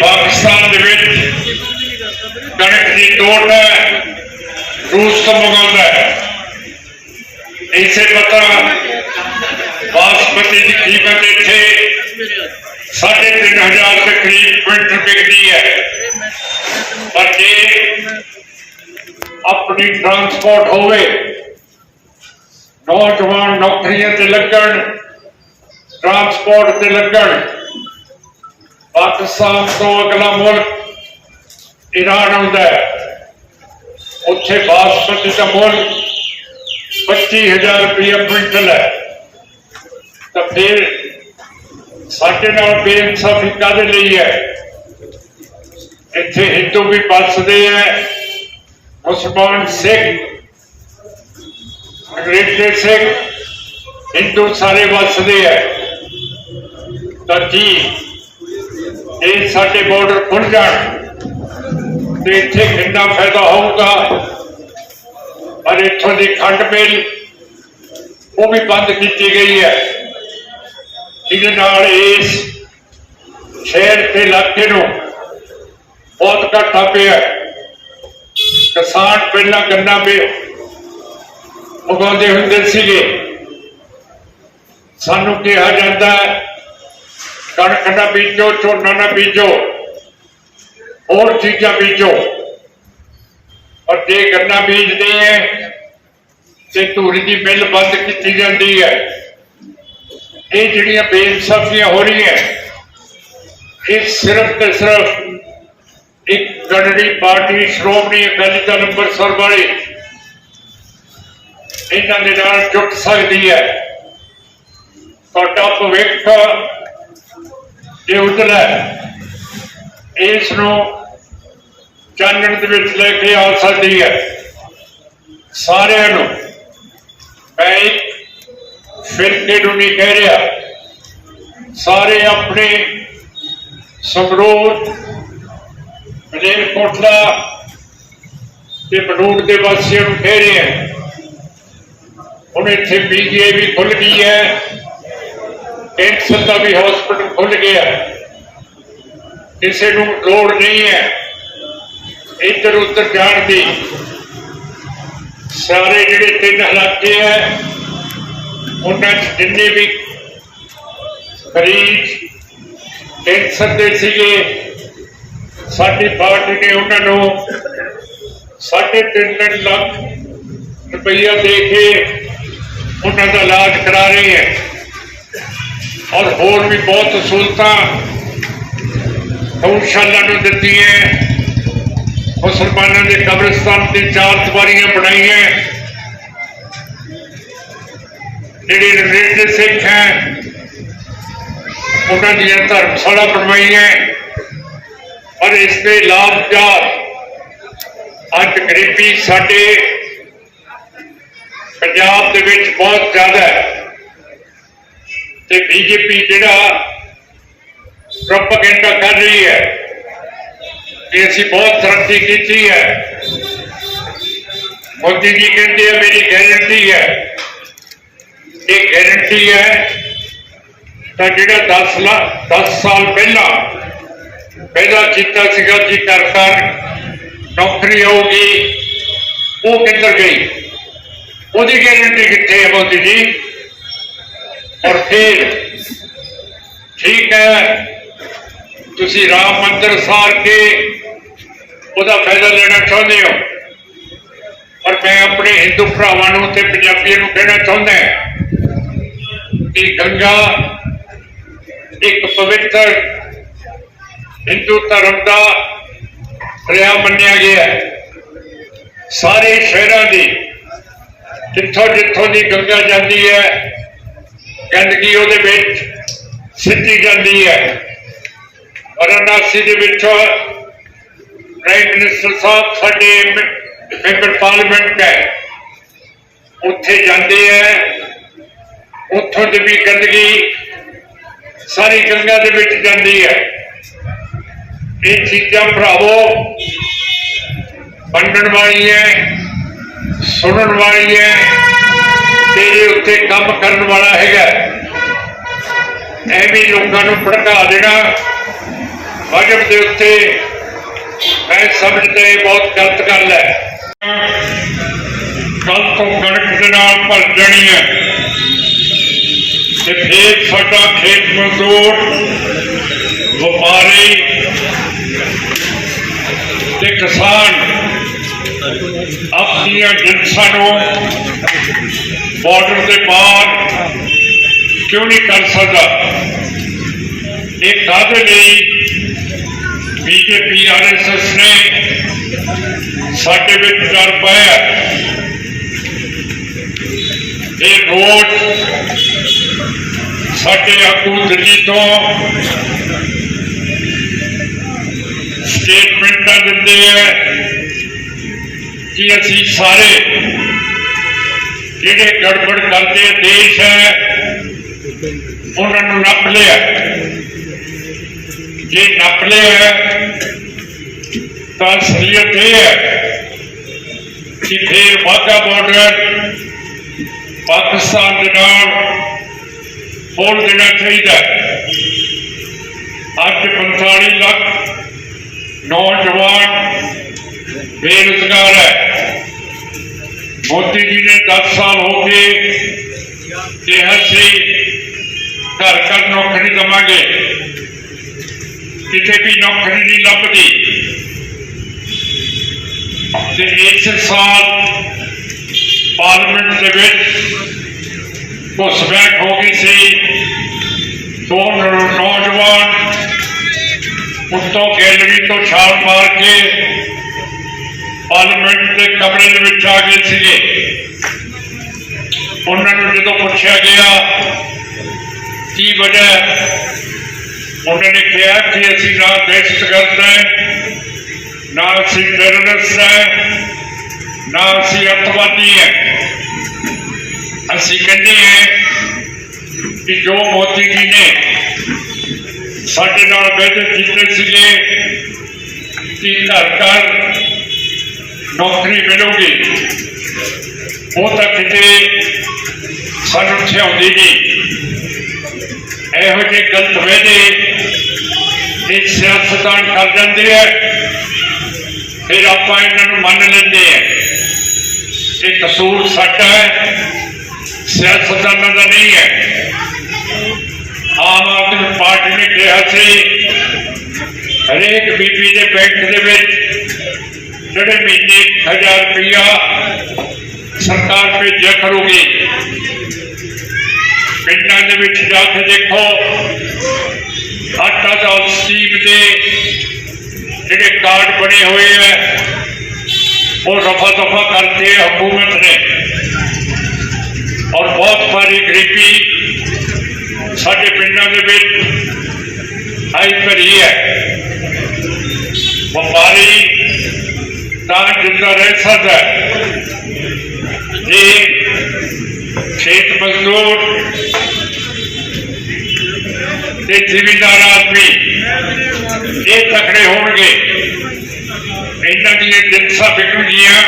ਪਾਕਿਸਤਾਨ ਦੇ ਵਿੱਚ ਕਣਕ ਦੀ ਟੋਟ ਹੈ, ਰੂਸ ਤੋਂ ਮੰਗਾਉਂਦਾ ਹੈ। ਇਸੇ ਪਤਾ ਬਾਸਪਤੀ ਦੀ ਕੀਮਤ ਇੱਥੇ 3500 ਦੇ ਕਰੀਬ ਕੁਇੰਟਲ ਵਿਕਦੀ ਹੈ। ਪਰ ਜੇ ਆਪਣੀ ਟਰਾਂਸਪੋਰਟ ਹੋਵੇ, ਨੌਜਵਾਨ ਨੌਕਰੀਆਂ ਤੇ ਲੱਗਣ ਟਰਾਂਸਪੋਰਟ ਤੇ ਲੱਗਣ ਪਾਕਿਸਤਾਨ ਤੋਂ ਅਗਲਾ ਮੁਲਕ ਈਰਾਨ ਆਉਂਦਾ ਹੈ। ਉੱਥੇ ਬਾਸਮਤੀ ਦਾ ਮੁੱਲ 25000 ਰੁਪਏ ਕੁਇੰਟਲ ਹੈ। ਤਾਂ ਫਿਰ ਸਾਡੇ ਨਾਲ ਬੇਇਨਸਾਫੀ ਕਾਦੇ ਲਈ ਹੈ? ਇੱਥੇ ਹਿੰਦੂ ਵੀ ਬਸਦੇ ਹੈ, ਮੁਸਲਮਾਨ ਸਿੱਖ, ਅੰਗਰੇਜ਼ੀ ਸਿੱਖ, ਹਿੰਦੂ ਸਾਰੇ ਵਸਦੇ ਹੈ। ਤਾਂ ਜੀ ਇਹ ਸਾਡੇ ਬਾਰਡਰ ਖੁੱਲ ਜਾਣ ਤੇ ਇੱਥੇ ਕਿੰਨਾ ਫਾਇਦਾ ਹੋਊਗਾ। ਪਰ ਇੱਥੋਂ ਦੀ ਖੰਡ ਮਿਲ ਉਹ ਵੀ ਬੰਦ ਕੀਤੀ ਗਈ ਹੈ। ਇਹਦੇ ਨਾਲ ਇਸ ਸ਼ਹਿਰ ਤੇ ਇਲਾਕੇ ਨੂੰ ਬਹੁਤ ਘਾਟਾ ਪਿਆ ਕਿਸਾਨ ਪਹਿਲਾਂ ਗੰਨਾ ਵੀ ਉਗਾਉਂਦੇ ਹੁੰਦੇ ਸੀਗੇ। ਸਾਨੂੰ ਕਿਹਾ ਜਾਂਦਾ ਹੈ ਕਣਕ ਨਾ ਬੀਜੋ, ਝੋਨਾ ਨਾ ਬੀਜੋ, ਹੋਰ ਚੀਜ਼ਾਂ ਬੀਜੋ। ਔਰ ਜੇ ਗੰਨਾ ਬੀਜਦੇ ਹੈ ਤੇ ਧੂਰੀ ਦੀ ਮਿੱਲ ਬੰਦ ਕੀਤੀ ਜਾਂਦੀ ਹੈ ਇਹ ਜਿਹੜੀਆਂ ਬੇਇਨਸਾਫੀਆਂ ਹੋ ਰਹੀਆਂ, ਇਹ ਸਿਰਫ ਤੇ ਸਿਰਫ ਇੱਕ ਗੜੜੀ ਪਾਰਟੀ ਸ਼੍ਰੋਮਣੀ ਅਕਾਲੀ ਦਲ ਅੰਮ੍ਰਿਤਸਰ ਵਾਲੀ, ਇਹਨਾਂ ਦੇ ਨਾਲ ਜੁਟ ਸਕਦੀ ਹੈ ਤੁਹਾਡਾ ਭਵਿੱਖ ਇਹ ਉਜਲਾ ਹੈ ਇਸ ਨੂੰ ਚਾਨਣ ਦੇ ਵਿੱਚ ਲੈ ਕੇ ਆ ਸਕਦੀ ਹੈ। ਸਾਰਿਆਂ ਨੂੰ ਮੈਂ ਇੱਕ ਫਿਰਕੇ ਨੂੰ ਨਹੀਂ ਕਹਿ ਰਿਹਾ, ਸਾਰੇ ਆਪਣੇ ਸਮਰੋਧ ਮਲੇਰਕੋਟਲਾ ਤੇ ਬਨੂੜ ਦੇ ਵਾਸੀਆਂ ਨੂੰ ਕਹਿ ਰਿਹਾ ਹੁਣ ਇੱਥੇ ਪੀਜੀਆਈ ਵੀ ਖੁੱਲ ਗਈ ਹੈ। ਕੈਂਸਰ ਦਾ ਵੀ ਹਸਪੀਟਲ ਖੁੱਲ ਗਿਆ। ਕਿਸੇ ਨੂੰ ਲੋੜ ਨਹੀਂ ਹੈ। ਇੱਧਰ ਉੱਧਰ ਜਾਣ ਦੀ। ਸਾਰੇ ਜਿਹੜੇ ਤਿੰਨ ਇਲਾਕੇ ਹੈ, ਉਹਨਾਂ 'ਚ ਜਿੰਨੇ ਵੀ ਮਰੀਜ਼ ਕੈਂਸਰ ਦੇ ਸੀਗੇ, ਸਾਡੀ ਪਾਰਟੀ ਨੇ ਉਹਨਾਂ ਨੂੰ ਸਾਢੇ ਤਿੰਨ ਤਿੰਨ ਲੱਖ ਰੁਪਈਆ ਦੇ ਕੇ ਉਹਨਾਂ ਦਾ ਇਲਾਜ ਕਰਾ ਰਹੇ ਹੈ। ਔਰ ਹੋਰ ਵੀ ਬਹੁਤ ਸਹੂਲਤਾਂ ਗਊਸ਼ਾਲਾ ਨੂੰ ਦਿੱਤੀਆਂ ਮੁਸਲਮਾਨਾਂ ਦੇ ਕਬਰਸਤਾਨ ਤੇ ਚਾਰ ਦੀਵਾਰੀਆਂ ਬਣਾਈਆਂ ਜਿਹੜੇ ਰਿਲੀਜੀਅਸ ਸਿੱਖ ਹੈ, ਉਹਨਾਂ ਦੀਆਂ ਧਰਮਸ਼ਾਲਾ ਬਣਵਾਈਆਂ ਪਰ ਇਸ ਦੇ ਲਾਭ ਲਾਭਦਾਰ ਅੱਜ ਗਰੀਬੀ ਸਾਡੇ ਪੰਜਾਬ ਦੇ ਵਿੱਚ ਬਹੁਤ ਜ਼ਿਆਦਾ ਹੈ। ਤੇ ਬੀਜੇਪੀ ਜਿਹੜਾ ਪ੍ਰੋਪਗੈਂਡਾ ਕਰ ਰਹੀ ਹੈ ਕਿ ਅਸੀਂ ਬਹੁਤ ਤਰੱਕੀ ਕੀਤੀ ਹੈ। ਮੋਦੀ ਜੀ ਕਹਿੰਦੇ ਆ, ਮੇਰੀ ਗਾਰੰਟੀ ਹੈ। ਇਹ ਗਾਰੰਟੀ ਹੈ ਤਾਂ ਜਿਹੜਾ 10 ਲੱਖ 10 ਸਾਲ ਪਹਿਲਾਂ ਪਹਿਲਾਂ ਕੀਤਾ ਸੀਗਾ ਜੀ ਘਰ ਘਰ ਨੌਕਰੀ ਆਊਗੀ, ਉਹ ਕਿੱਧਰ ਗਈ? ਉਹਦੀ ਗਾਰੰਟੀ ਕਿੱਥੇ ਹੈ ਮੋਦੀ ਜੀ? ਔਰ ਫਿਰ ਠੀਕ ਹੈ, ਤੁਸੀਂ ਰਾਮ ਮੰਦਰ ਸਾਰ ਕੇ ਉਹਦਾ ਫਾਇਦਾ ਲੈਣਾ ਚਾਹੁੰਦੇ ਹੋ। ਔਰ ਮੈਂ ਆਪਣੇ ਹਿੰਦੂ ਭਰਾਵਾਂ ਨੂੰ ਤੇ ਪੰਜਾਬੀਆਂ ਨੂੰ ਕਹਿਣਾ ਚਾਹੁੰਦਾ ਕਿ ਗੰਗਾ ਇੱਕ ਪਵਿੱਤਰ ਹਿੰਦੂ ਧਰਮ ਦਾ ਦਰਿਆ ਮੰਨਿਆ ਗਿਆ ਸਾਰੇ ਸ਼ਹਿਰਾਂ ਦੀ ਜਿੱਥੋਂ ਜਿੱਥੋਂ ਦੀ ਗੰਗਾ ਜਾਂਦੀ ਹੈ ਗੰਦਗੀ ਉਹਦੇ ਵਿੱਚ ਸਿੱਟੀ ਜਾਂਦੀ ਹੈ। ਵਾਰਾਣਸੀ ਦੇ ਵਿੱਚ ਪ੍ਰਾਈਮ ਮਿਨਿਸਟਰ ਸਾਹਿਬ ਸਾਡੇ ਮੈਂਬਰ ਪਾਰਲੀਮੈਂਟ ਹੈ। ਉੱਥੇ ਜਾਂਦੇ ਹੈ। ਉੱਥੋਂ ਦੀ ਵੀ ਗੰਦਗੀ ਸਾਰੀ ਗੰਗਾ ਦੇ ਵਿੱਚ ਜਾਂਦੀ ਹੈ। ਇਹ ਚੀਜ਼ਾਂ ਭਰਾਵੋ, ਵੰਡਣ ਵਾਲੀ ਹੈ, ਸੁਣਨ ਵਾਲੀ ਹੈ। ਤੇਰੇ ਉੱਤੇ ਕੰਮ ਕਰਨ ਵਾਲਾ ਹੈਗਾ। ਐਵੇਂ ਲੋਕਾਂ ਨੂੰ ਭੜਕਾ ਦੇਣਾ। ਮਜਬ ਦੇ ਉੱਤੇ ਮੈਂ ਸਮਝਦਾ ਇਹ ਬਹੁਤ ਗਲਤ ਗੱਲ ਹੈ। ਕੱਲ ਤੋਂ ਕਣਕ ਦੇ ਨਾਲ ਭਰ ਜਾਣੀ ਹੈ। ਤੇ ਫੇਰ ਸਾਡਾ ਖੇਤ ਮਜ਼ਦੂਰ, ਵਪਾਰੀ ਤੇ ਕਿਸਾਨ ਆਪਣੀਆਂ ਜਿੰਸਾਂ ਨੂੰ ਬਾਰਡਰ ਦੇ ਪਾਰ ਕਿਉਂ ਨਹੀਂ ਕਰ ਸਕਦਾ? ਇਹ ਕਾਹਦੇ ਲਈ ਬੀਜੇਪੀ ਆਰਐਸਐਸ ਨੇ ਸਾਡੇ ਵਿੱਚ ਡਰ ਪਾਇਆ? ਇਹ ਰੋਡ ਸਾਡੇ ਆਗੂ ਦਿੱਲੀ ਤੋਂ ਸਟੇਟਮੈਂਟਾਂ ਦਿੰਦੇ ਹੈ ਕਿ ਅਸੀਂ ਸਾਰੇ ਜਿਹੜੇ ਗੜਬੜ ਕਰਦੇ ਦੇਸ਼ ਹੈ, ਉਹਨਾਂ ਨੂੰ ਨੱਪ ਲਿਆ। ਜੇ ਨੱਪ ਲਿਆ, ਤਾਂ ਅਸਲੀਅਤ ਇਹ ਹੈ ਕਿ ਫਿਰ ਵਾਘਾ ਬਾਰਡਰ ਪਾਕਿਸਤਾਨ ਦੇ ਨਾਲ ਖੋਲ ਦੇਣਾ ਚਾਹੀਦਾ ਅੱਜ 45 ਲੱਖ ਨੌਜਵਾਨ ਬੇਰੁਜ਼ਗਾਰ ਹੈ। ਮੋਦੀ ਜੀ ਨੇ 10 ਸਾਲ ਹੋ ਗਏ ਕਿਹਾ ਸੀ ਘਰ ਘਰ ਨੌਕਰੀ ਦਵਾਂਗੇ। ਕਿਤੇ ਵੀ ਨੌਕਰੀ ਨਹੀਂ ਲੱਭਦੀ। ਤੇ ਇਸ ਸਾਲ ਪਾਰਲੀਮੈਂਟ ਦੇ ਵਿੱਚ ਘੁਸਪੈਠ ਹੋ ਗਈ ਸੀ। ਦੋ ਨੌਜਵਾਨ ਉੱਤੋਂ ਗੈਲਰੀ ਤੋਂ ਛਾਲ ਮਾਰ ਕੇ ਪਾਰਲੀਮੈਂਟ ਦੇ ਕਮਰੇ ਦੇ ਵਿੱਚ ਆ ਗਏ ਸੀਗੇ। ਉਹਨਾਂ ਨੂੰ ਜਦੋਂ ਪੁੱਛਿਆ ਗਿਆ, ਕੀ ਵਜ੍ਹਾ ਉਹਨਾਂ ਨੇ ਕਿਹਾ ਕਿ ਅਸੀਂ ਨਾ ਦਹਿਸ਼ਤਗਰਦ ਹੈ, ਨਾ ਅਸੀਂ ਟੈਰਰਿਸਟ ਹੈ, ਨਾ ਅਸੀਂ ਅੱਤਵਾਦੀ ਹੈ। ਅਸੀਂ ਕਹਿੰਦੇ ਹਾਂ ਕਿ ਜੋ ਮੋਦੀ ਜੀ ਨੇ ਸਾਡੇ ਨਾਲ ਵਾਅਦੇ ਕੀਤੇ ਸੀਗੇ, ਕਿ ਘਰ ਘਰ ਨੌਕਰੀ ਮਿਲੂਗੀ, ਉਹ ਤਾਂ ਕਿਤੇ ਸਾਨੂੰ ਛਿਆਉਂਦੀ ਨਹੀਂ ਇਹੋ ਜਿਹੇ ਗਲਤ ਵਾਅਦੇ ਇਹ ਸਿਆਸਤਦਾਨ ਕਰ ਜਾਂਦੇ ਆ, ਫਿਰ ਆਪਾਂ ਇਹਨਾਂ ਨੂੰ ਮੰਨ ਲੈਂਦੇ ਆ। ਇਹ ਕਸੂਰ ਸਾਡਾ ਹੈ, ਸਿਆਸਤਦਾਨਾਂ ਦਾ ਨਹੀਂ ਹੈ। ਆਮ ਆਦਮੀ ਪਾਰਟੀ ਨੇ ਕਿਹਾ ਸੀ, ਹਰੇਕ ਬੀਬੀ ਦੇ ਬੈਂਕ ਦੇ ਵਿੱਚ ਜਿਹੜੇ ਮਹੀਨੇ 1000 ਰੁਪਇਆ ਸਰਕਾਰ ਭੇਜਿਆ ਕਰੂਗੀ, ਪਿੰਡਾਂ ਦੇ ਵਿੱਚ ਜਾ ਕੇ ਦੇਖੋ, ਆਟਾ ਦਾ ਸਕੀਮ ਦੇ ਜਿਹੜੇ ਕਾਰਡ ਬਣੇ ਹੋਏ ਹੈ ਉਹ ਰਫਾ ਦਫਾ ਕਰਤੇ ਹਕੂਮਤ ਨੇ। ਔਰ ਬਹੁਤ ਸਾਰੀ ਗਰੀਬੀ ਸਾਡੇ ਪਿੰਡਾਂ ਦੇ ਵਿੱਚ ਆਈ ਭਰੀ ਹੈ। ਵਪਾਰੀ ਤਾਂ ਜਿੰਦਾ ਰਹਿ ਸਕਦਾ ਇਹ ਖੇਤ ਮਜ਼ਦੂਰ ਤੇ ਜ਼ਿਮੀਂਦਾਰ ਆਦਮੀ, ਇਹ ਤਕੜੇ ਹੋਣਗੇ। ਇਹਨਾਂ ਦੀਆਂ ਜਿੰਸਾਂ ਵਿਕਣਗੀਆਂ।